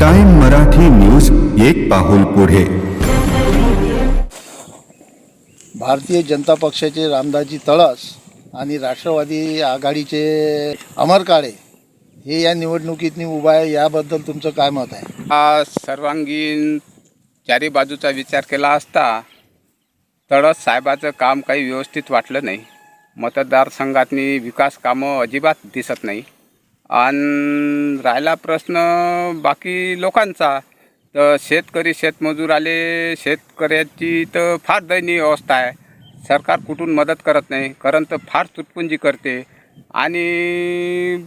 Time Marathi news एक पाऊल पुढे. भारतीय जनता पक्षाचे रामदासजी तळस आणि राष्ट्रवादी आघाडीचे अमर काळे हे या निवडणुकीत उभा आहे याबद्दल तुमचं काय मत आहे? हा सर्वांगीण चारी बाजूचा विचार केला असता तळस साहेबाचं काम काही व्यवस्थित वाटलं नाही. मतदारसंघातनी विकास कामं अजिबात दिसत नाही. आणि राहिला प्रश्न बाकी लोकांचा. तर शेतकरी शेतमजूर आले शेतकऱ्याची तर फार दयनीय अवस्था आहे. सरकार कुठून मदत करत नाही कारण तर फार तुटपुंजी करते. आणि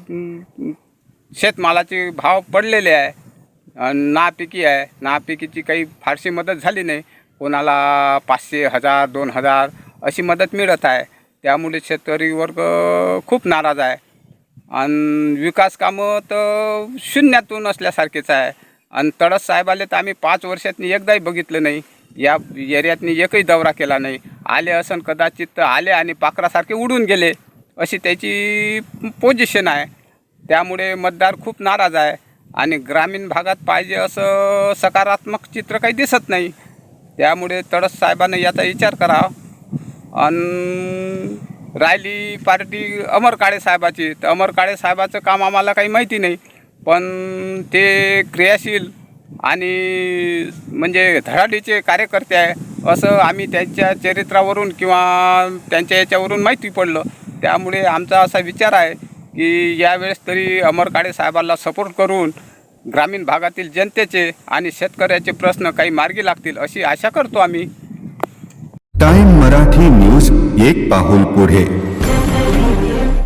शेतमालाचे भाव पडलेले आहे. नापिकी आहे. नापिकीची काही फारशी मदत झाली नाही. कोणाला पाचशे हजार दोन हजार अशी मदत मिळत आहे. त्यामुळे शेतकरी वर्ग खूप नाराज आहे. आणि विकास कामं तर शून्यातून असल्यासारखेच आहे. आणि तडस साहेबाले तर आम्ही पाच वर्षातनी एकदाही बघितलं नाही. या एरियातनी एकही दौरा केला नाही. आले असन कदाचित तर आले आणि पाखरासारखे उडून गेले अशी त्याची पोजिशन आहे. त्यामुळे मतदार खूप नाराज आहे. आणि ग्रामीण भागात पाहिजे असं सकारात्मक चित्र काही दिसत नाही. त्यामुळे तडस साहेबांनी याचा विचार करावा. आणि राहिली पार्टी अमर काळे साहेबाची. तर अमर काळे साहेबाचं काम आम्हाला काही माहिती नाही. पण ते क्रियाशील आणि म्हणजे धडाडीचे कार्यकर्ते आहे असं आम्ही त्यांच्या चरित्रावरून किंवा त्यांच्या याच्यावरून माहिती पडलं. त्यामुळे आमचा असा विचार आहे की यावेळेस तरी अमर काळे साहेबाला सपोर्ट करून ग्रामीण भागातील जनतेचे आणि शेतकऱ्याचे प्रश्न काही मार्गी लागतील अशी आशा करतो आम्ही. टाइम मराठी न्यूज एक पाहुल पुढे.